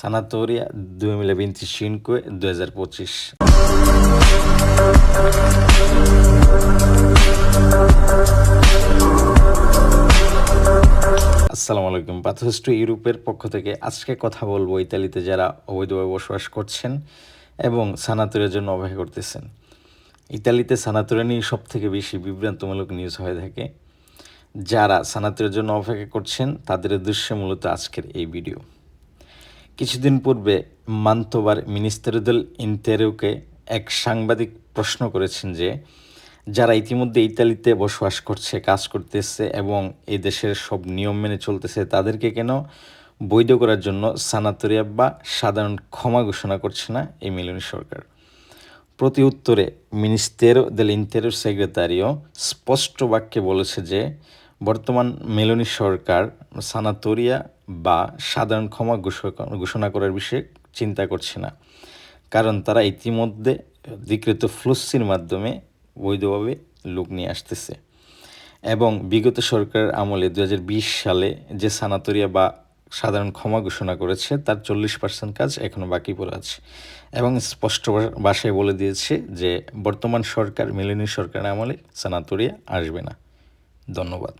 Sanatoria 2025 2025 আসসালামু আলাইকুম পাথোস্ট ইউরোপের পক্ষ থেকে আজকে কথা বলব ইতালিতে যারা অবৈধভাবে বসবাস করছেন এবং সানাতুরের জন্য অপেক্ষা করতেছেন। ইতালিতে সানাতুরে নিয়ে সব থেকে বেশি বিভ্রান্তমূলক নিউজ হয়ে থাকে। যারা সানাতুরের জন্য অপেক্ষা করছেন, তাদের উদ্দেশ্যে মূলত আজকের এই ভিডিও কিছুদিন পূর্বে মান্তোবার মিনিস্টারদল ইন্তেরোকে এক সাংবাদিক প্রশ্ন করেছেন যে, যারা ইতিমধ্যে ইতালিতে বসবাস করছে, কাজ করতেছে এবং এই দেশের সব নিয়ম মেনে চলতেছে, তাদেরকে কেন বৈধ করার জন্য সানাতরিয়া বা সাধারণ ক্ষমা ঘোষণা করছে না এই মিলনী সরকার? প্রতি উত্তরে মিনিস্টেরো দেল ইন্টেরো সেক্রেটারিও স্পষ্ট বাক্যে বলেছে যে বর্তমান মেলোনি সরকার সানাতোরিয়া বা সাধারণ ক্ষমা ঘোষ- ঘোষণা করার বিষয়ে চিন্তা করছে না। কারণ তারা ইতিমধ্যে অধিকৃত ফ্লুসির মাধ্যমে বৈধভাবে লোক নিয়ে আসতেছে। এবং বিগত সরকারের আমলে দু হাজার বিশ সালে যে সানাতোরিয়া বা সাধারণ ক্ষমা ঘোষণা করেছে, তার চল্লিশ পার্সেন্ট কাজ এখনও বাকি পড়ে আছে। এবং স্পষ্ট ভাষায় বলে দিয়েছে যে বর্তমান সরকার, মিলেনি সরকারের আমলে সানাতোরিয়া আসবে না। ধন্যবাদ।